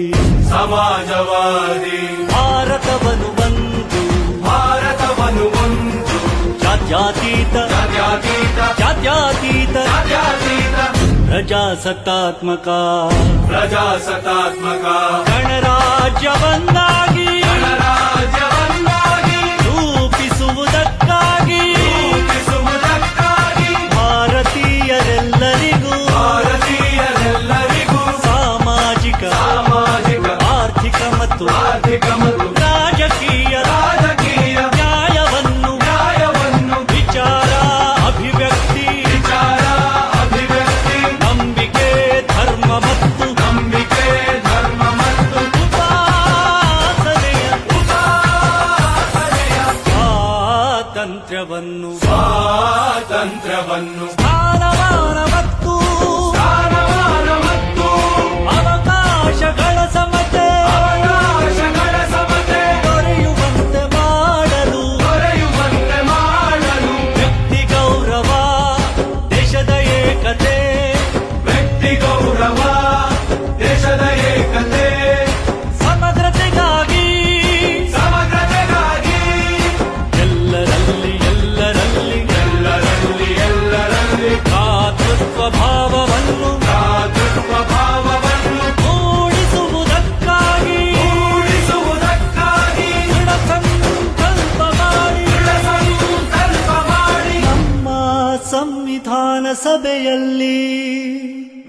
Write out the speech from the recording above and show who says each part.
Speaker 1: ಸಮಾಜವಾದಿ
Speaker 2: ಸಮಾಜವಾದಿ
Speaker 1: ಭಾರತವನ್ನು ಒಂದು
Speaker 2: ಭಾರತವನ್ನು ಒಂದು
Speaker 1: ಜಾತ್ಯತೀತ
Speaker 2: ಜಾತ್ಯತೀತ
Speaker 1: ಜಾತ್ಯತೀತ
Speaker 2: ಜಾತ್ಯತೀತ
Speaker 1: ಪ್ರಜಾಸತ್ತಾತ್ಮಕ
Speaker 2: ಪ್ರಜಾಸತ್ತಾತ್ಮಕ
Speaker 1: ಗಣರಾಜ್ಯವನ್ನಾಗಿ ರಾಜಕೀಯ
Speaker 2: ರಾಜಕೀಯ
Speaker 1: ನ್ಯಾಯವನ್ನು
Speaker 2: ನ್ಯಾಯವನ್ನು
Speaker 1: ವಿಚಾರ ಅಭಿವ್ಯಕ್ತಿ
Speaker 2: ವಿಚಾರ ಅಭಿವ್ಯಕ್ತಿ
Speaker 1: ನಂಬಿಕೆ ಧರ್ಮ ಮತ್ತು
Speaker 2: ನಂಬಿಕೆ ಧರ್ಮ ಮತ್ತು
Speaker 1: ಉಪಾಸನೆಯ
Speaker 2: ಉಪಾಸನೆಯ
Speaker 1: ಸ್ವಾತಂತ್ರ್ಯವನ್ನು
Speaker 2: ಸ್ವಾತಂತ್ರ್ಯವನ್ನು
Speaker 1: ಗೌರವ ದೇಶದ ಏಕತೆ. ಸಮಗ್ರತೆಗಾಗಿ
Speaker 2: ಸಮಗ್ರತೆಗಾಗಿ.
Speaker 1: ಎಲ್ಲರಲ್ಲಿ ಎಲ್ಲರಲ್ಲಿ
Speaker 2: ಎಲ್ಲರಲ್ಲಿ ಎಲ್ಲರಲ್ಲಿ.
Speaker 1: ಕಾತೃತ್ವ ಭಾವವನ್ನು
Speaker 2: ಕಾತೃತ್ವ ಭಾವವನ್ನು
Speaker 1: ಮೂಡಿಸುವುದಕ್ಕಾಗಿ
Speaker 2: ಮೂಡಿಸುವುದಕ್ಕಾಗಿ.
Speaker 1: ದೃಢ ಸಂಕಲ್ಪ ಮಾಡಿ
Speaker 2: ದೃಢ ಸಂಕಲ್ಪ ಮಾಡಿ
Speaker 1: ನಮ್ಮ ಸಂವಿಧಾನ ಸಭೆಯಲ್ಲಿ